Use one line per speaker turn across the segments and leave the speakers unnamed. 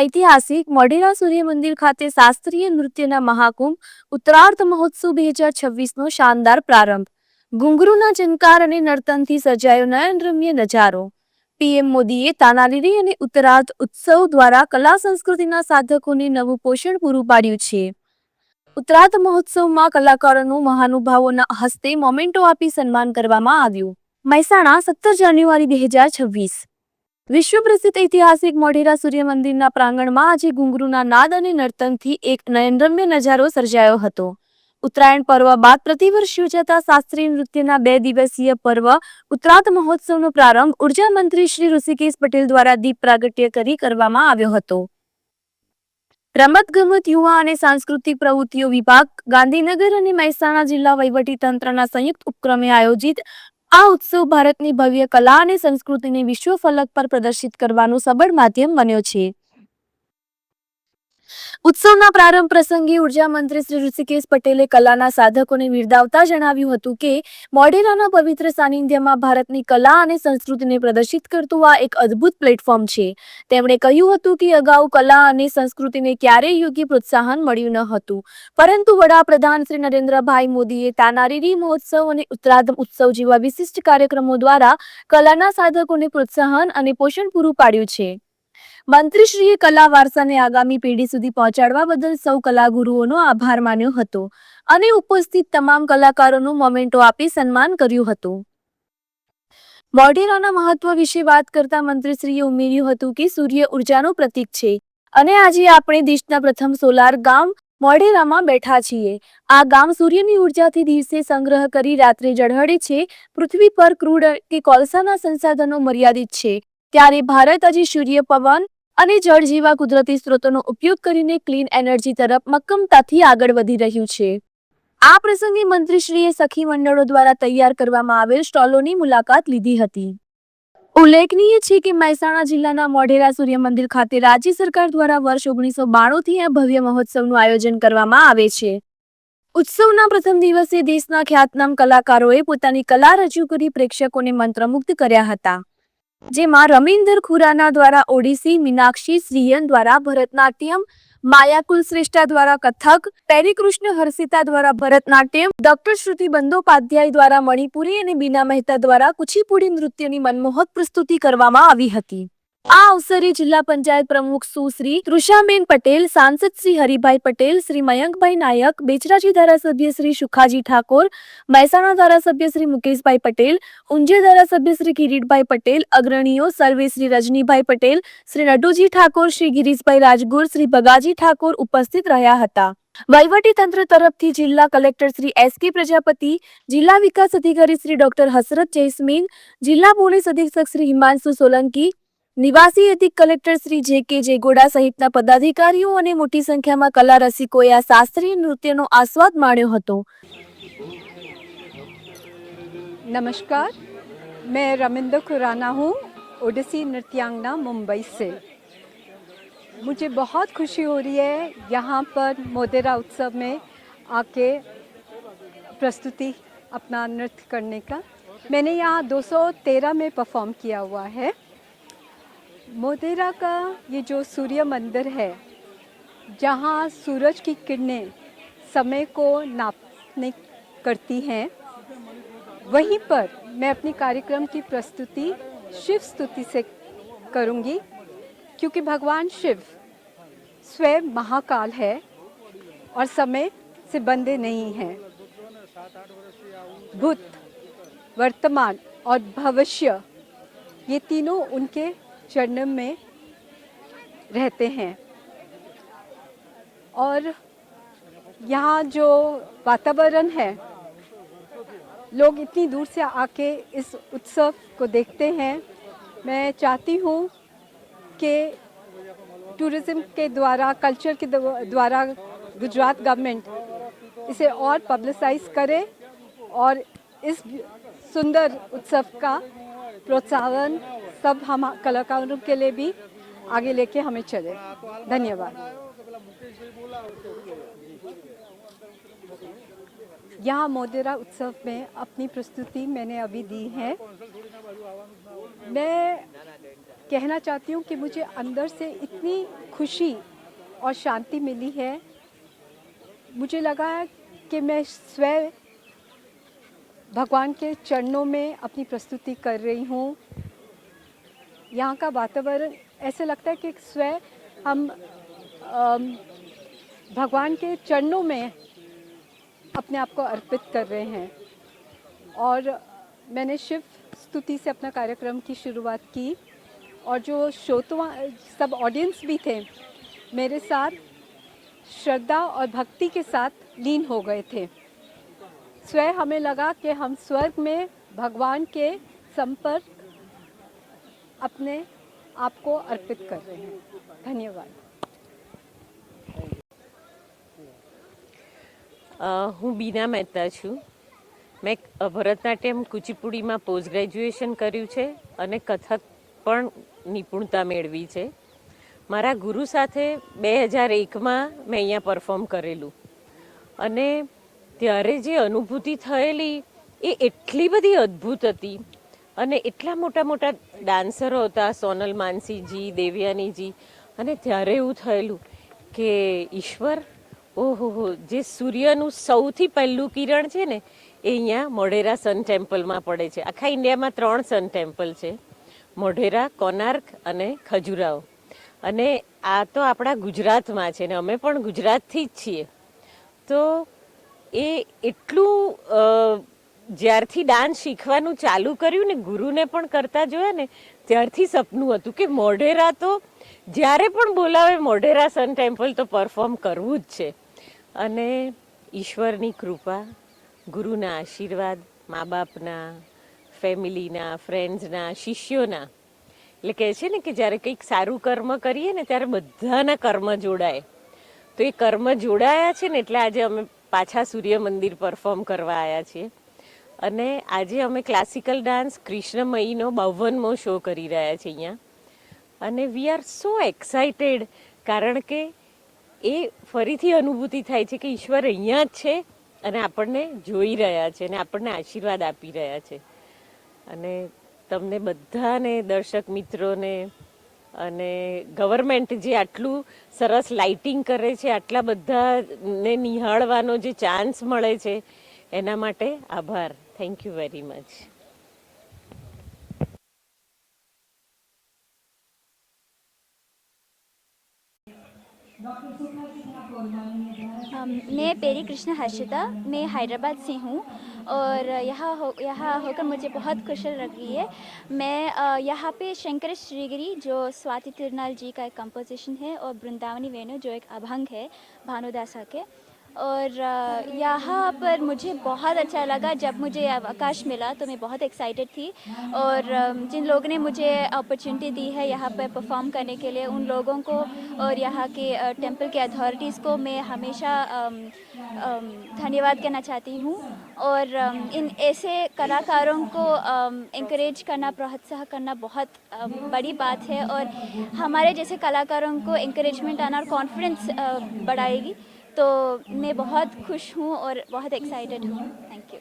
ઐતિહાસિક મોઢેરા સૂર્ય મંદિર ખાતે શાસ્ત્રીય નૃત્યના મહાકુંભ ઉત્તરાર્ધ મહોત્સવ બે હજાર છવ્વીસનો શાનદાર પ્રારંભ. ઘુંઘરૂના જનકાર અને નર્તનથી સર્જાયો નયનરમ્ય નજારો. પીએમ મોદીએ તાનારીરી અને ઉત્તરાર્ધ ઉત્સવ દ્વારા કલા સંસ્કૃતિના સાધકોને નવું પોષણ પૂરું પાડ્યું છે. ઉત્તરાર્ધ મહોત્સવમાં કલાકારોનું મહાનુભાવોના હસ્તે મોમેન્ટો આપી સન્માન કરવામાં આવ્યું. મહેસાણા સત્તર જાન્યુઆરી બે હજાર છવ્વીસ. વિશ્વ પ્રસિદ્ધ ઐતિહાસિક મોઢેરા સૂર્ય મંદિરના પ્રાંગણમાં આજે ઘુંઘરૂના નાદ અને નર્તનથી એક નયનરમ્ય નજારો સર્જાયો હતો. ઉત્તરાયણ પર્વ બાદ પ્રતિવર્ષ યોજાતા શાસ્ત્રીય નૃત્યના બે દિવસીય પર્વ ઉત્તરાત મહોત્સવનો પ્રારંભ ઊર્જા મંત્રી શ્રી ઋષિકેશ પટેલ દ્વારા દીપ પ્રાગટ્ય કરી કરવામાં આવ્યો હતો. રમતગમત, યુવા અને સાંસ્કૃતિક પ્રવૃત્તિઓ વિભાગ, ગાંધીનગર અને મહેસાણા જિલ્લા વહીવટી તંત્રના સંયુક્ત ઉપક્રમે આયોજિત આ ઉત્સવ ભારતની ભવ્ય કલા અને સંસ્કૃતિને વિશ્વ ફલક પર પ્રદર્શિત કરવાનું સબળ માધ્યમ બન્યો છે. ઉત્સવના પ્રારંભ પ્રસંગે ઊર્જા મંત્રી શ્રી ઋષિકેશ પટેલે કલાના સાધકોને બિરદાવતા જણાવ્યું હતું કે, મોઢેરાના પવિત્ર સાનિધ્યમાં ભારતની કલા અને સંસ્કૃતિને પ્રદર્શિત કરતું આ એક અદ્ભુત પ્લેટફોર્મ છે. તેમણે કહ્યું હતું કે, અગાઉ કલા અને સંસ્કૃતિને ક્યારેય યોગ્ય પ્રોત્સાહન મળ્યું ન હતું. પરંતુ વડાપ્રધાન શ્રી નરેન્દ્રભાઈ મોદીએ તાનારીરી મહોત્સવ અને ઉત્તરાધમ ઉત્સવ જેવા વિશિષ્ટ કાર્યક્રમો દ્વારા કલાના સાધકોને પ્રોત્સાહન અને પોષણ પૂરું પાડ્યું છે. મંત્રીશ્રીએ કલા વારસાને આગામી પેઢી સુધી પહોંચાડવા બદલ સૌ કલાગુરુઓનો આભાર માન્યો હતો અને ઉપસ્થિત તમામ કલાકારોનું મોમેન્ટો આપી સન્માન કર્યું હતું. મોઢેરાના મહત્વ વિશે વાત કરતા મંત્રીશ્રીએ ઉમેર્યું હતું કે સૂર્ય ઉર્જાનું પ્રતીક છે અને આજે આપણે દેશના પ્રથમ સોલાર ગામ મોઢેરામાં બેઠા છીએ. આ ગામ સૂર્યની ઉર્જાથી દિવસે સંગ્રહ કરી રાત્રે જળહળે છે. પૃથ્વી પર ક્રૂડ કે કોલસાના સંસાધનો મર્યાદિત છે. ત્યારે ભારત હજી સૂર્ય પવન અને જળ જેવા કુદરતી સ્ત્રોતોનો ઉપયોગ કરીને ક્લીન એનર્જી તરફ મક્કમતાથી આગળ વધી રહ્યું છે. આ પ્રસંગે મંત્રીશ્રીએ સખી મંડળો દ્વારા તૈયાર કરવામાં આવેલ સ્ટોલોની મુલાકાત લીધી હતી. ઉલ્લેખનીય છે કે મહેસાણા જિલ્લાના મોઢેરા સૂર્ય મંદિર ખાતે રાજ્ય સરકાર દ્વારા વર્ષ ઓગણીસો બાણુંથી આ ભવ્ય મહોત્સવનું આયોજન કરવામાં આવે છે. ઉત્સવના પ્રથમ દિવસે દેશના ખ્યાતનામ કલાકારોએ પોતાની કલા રજૂ કરી પ્રેક્ષકોને મંત્રમુગ્ધ કર્યા હતા. જેમાં રમીન્દર ખુરાના દ્વારા ઓડિસી, મીનાક્ષી, શ્રીયન દ્વારા ભરતનાટ્યમ, માયાકુલ શ્રેષ્ઠા દ્વારા કથક પેરીકૃષ્ણ હર્ષિતા દ્વારા ભરતનાટ્યમ, ડોક્ટર શ્રુતિ બંદોપાધ્યાય દ્વારા મણિપુરી અને બીના મહેતા દ્વારા કુચીપુડી નૃત્યની મનમોહક પ્રસ્તુતિ કરવામાં આવી હતી. આ અવસરે જિલ્લા પંચાયત પ્રમુખ સુશ્રી તૃષાબેન પટેલ, સાંસદ શ્રી હરિભાઈ પટેલ, શ્રી મયંકભાઈ નાયક, બેચરાજી ધારાસભ્ય શ્રી સુખાજી ઠાકોર, મહેસાણા ધારાસભ્ય શ્રી મુકેશભાઈ પટેલ, ઊંઝા ધારાસભ્ય શ્રી કિરીટભાઈ પટેલ, અગ્રણીઓ સર્વે શ્રી રજનીભાઈ પટેલ, શ્રી નડુજી ઠાકોર, શ્રી ગિરીશભાઈ રાજગુર, શ્રી ભગાજી ઠાકોર ઉપસ્થિત રહ્યા હતા. તંત્ર તરફથી જિલ્લા કલેક્ટર શ્રી એસ કે પ્રજાપતિ, જિલ્લા વિકાસ અધિકારી શ્રી ડોક્ટર હસરત જૈસ્મીન જિલ્લા પોલીસ અધિક્ષક શ્રી હિમાંશુ સોલંકી નિવાસી અધિક કલેક્ટર શ્રી જે કે જેગોડા સહિતના પદાધિકારીઓ અને મોટી સંખ્યામાં કલા રસિકોએ આ શાસ્ત્રીય નૃત્યનો આસ્વાદ માણ્યો હતો
नमस्कार मैं रमिंदर खुराना हूँ ओडिसी नृत्यांगना मुंबई से मुझे बहुत खुशी हो रही है यहाँ पर मोदेरा उत्सव में आके प्रस्तुति अपना नृत्य करने का मैंने यहाँ 213 में परफॉर्म किया हुआ है मोदेरा का ये जो सूर्य मंदिर है, जहाँ सूरज की किरणें समय को नापने करती हैं, वहीं पर मैं अपनी कार्यक्रम की प्रस्तुति शिव स्तुति से करूँगी, क्योंकि भगवान शिव स्वयं महाकाल है और समय से बंधे नहीं हैं। भूत वर्तमान और भविष्य, ये तीनों उनके चरण में रहते हैं। और यहाँ जो वातावरण है, लोग इतनी दूर से आके इस उत्सव को देखते हैं। मैं चाहती हूँ कि टूरिज़्म के द्वारा कल्चर के द्वारा गुजरात गवर्नमेंट इसे और पब्लिसाइज करे और इस सुंदर उत्सव का प्रोत्साहन सब हम कलाकारों के लिए भी आगे लेके हमें चले। धन्यवाद। यहाँ मोदेरा उत्सव में अपनी प्रस्तुति मैंने अभी दी है। मैं कहना चाहती हूँ कि मुझे अंदर से इतनी खुशी और शांति मिली है। मुझे लगा कि मैं स्वयं भगवान के चरणों में अपनी प्रस्तुति कर रही हूँ। यहाँ का वातावरण ऐसे लगता है कि स्वयं हम भगवान के चरणों में अपने आप को अर्पित कर रहे हैं। और मैंने शिव स्तुति से अपना कार्यक्रम की शुरुआत की और जो श्रोतवा सब ऑडियंस भी थे, मेरे साथ श्रद्धा और भक्ति के साथ लीन हो गए थे। स्वयं हमें लगा कि हम स्वर्ग में भगवान के संपर्क अपने आप को अर्पित कर रहे हैं धन्यवाद
અ, હું બીના મહેતા છું મેં અ, ભરતનાટ્યમ કુચીપુડીમાં પોસ્ટ ગ્રેજ્યુએશન કર્યું છે અને કથક પણ નિપુણતા મેળવી છે મારા ગુરુ સાથે બે હજાર એકમાં મેં અહીંયા પરફોર્મ કરેલું અને ત્યારે જે અનુભૂતિ થયેલી એ એટલી બધી અદ્ભુત હતી અને એટલા મોટા મોટા ડાન્સરો હતા, સોનલ માનસીજી, દેવ્યાનીજી. અને ત્યારે એવું થયેલું કે ઈશ્વર, ઓહો જે સૂર્યનું સૌથી પહેલું કિરણ છે ને, એ અહીંયા મોઢેરા સન ટેમ્પલમાં પડે છે. આખા ઇન્ડિયામાં ત્રણ સન ટેમ્પલ છે. મોઢેરા, કોનાર્ક અને ખજુરાહો. અને આ તો આપણા ગુજરાતમાં છે ને, અમે પણ ગુજરાતથી જ છીએ. તો એ એટલું જ્યારથી ડાન્સ શીખવાનું ચાલુ કર્યું ને ગુરુને પણ કરતા જોયા ને, ત્યારથી સપનું હતું કે મોઢેરા તો જ્યારે પણ બોલાવે મોઢેરા સન ટેમ્પલ તો પરફોર્મ કરવું જ છે. અને ઈશ્વરની કૃપા, ગુરુના આશીર્વાદ મા બાપના ફેમિલીના, ફ્રેન્ડ્સના, શિષ્યોના. એટલે કહે છે ને કે જ્યારે કંઈક સારું કર્મ કરીએ ને ત્યારે બધાના કર્મ જોડાય. તો એ કર્મ જોડાયા છે ને એટલે આજે અમે પાછા સૂર્ય મંદિર પરફોર્મ કરવા આવ્યા છીએ. અને આજે અમે ક્લાસિકલ ડાન્સ કૃષ્ણમયીનો બાવનમો શો કરી રહ્યા છીએ અહીંયા. અને વી આર સો એક્સાઇટેડ કારણ કે એ ફરીથી અનુભૂતિ થાય છે કે ઈશ્વર અહીંયા જ છે અને આપણને જોઈ રહ્યા છે અને આપણને આશીર્વાદ આપી રહ્યા છે. અને તમને બધાને દર્શક મિત્રોને અને ગવર્મેન્ટ જે આટલું સરસ લાઇટિંગ કરે છે, આટલા બધાને નિહાળવાનો જે ચાન્સ મળે છે, એના માટે આભાર. थैंक यू वेरी
मच मैं पेरी कृष्ण हर्षिता, मैं हैदराबाद से हूँ और यहाँ हो, यहाँ होकर मुझे बहुत खुशी लग रही है। मैं यहाँ पे शंकर श्रीगिरी, जो स्वाति तिरनाल जी का एक कंपोजिशन है और वृंदावनी वेणु, जो एक अभंग है भानुदासा के और यहाँ पर मुझे बहुत अच्छा लगा जब मुझे अवकाश मिला तो मैं बहुत एक्साइटेड थी। और जिन लोगों ने मुझे अपॉर्चुनिटी दी है यहाँ पर परफॉर्म करने के लिए, उन लोगों को और यहाँ के टेंपल के अथॉरिटीज़ को मैं हमेशा धन्यवाद कहना चाहती हूँ। और इन ऐसे कलाकारों को इंकरेज करना, प्रोत्साहन करना बहुत बड़ी बात है और हमारे जैसे कलाकारों को इंकरेजमेंट आना और कॉन्फिडेंस बढ़ाएगी। तो मैं बहुत खुश हूँ और बहुत एक्साइटेड हूँ. थैंक यू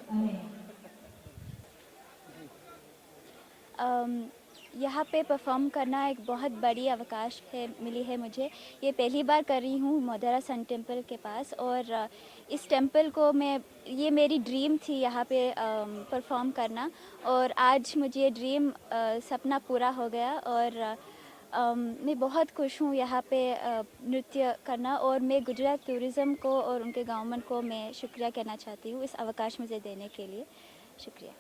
यहाँ पे परफॉर्म करना एक बहुत बड़ी अवकाश है मिली है मुझे. ये पहली बार कर रही हूँ मोदरा सन टेंपल के पास और इस टेंपल को मैं ये मेरी ड्रीम थी यहाँ पे परफॉर्म करना और आज मुझे ये ड्रीम सपना पूरा हो गया और अम, मैं बहुत खुश हूँ यहाँ पे नृत्य करना और मैं गुजरात टूरिज़्म को और उनके गवर्नमेंट को मैं शुक्रिया कहना चाहती हूँ इस अवकाश मुझे देने के लिए। शुक्रिया।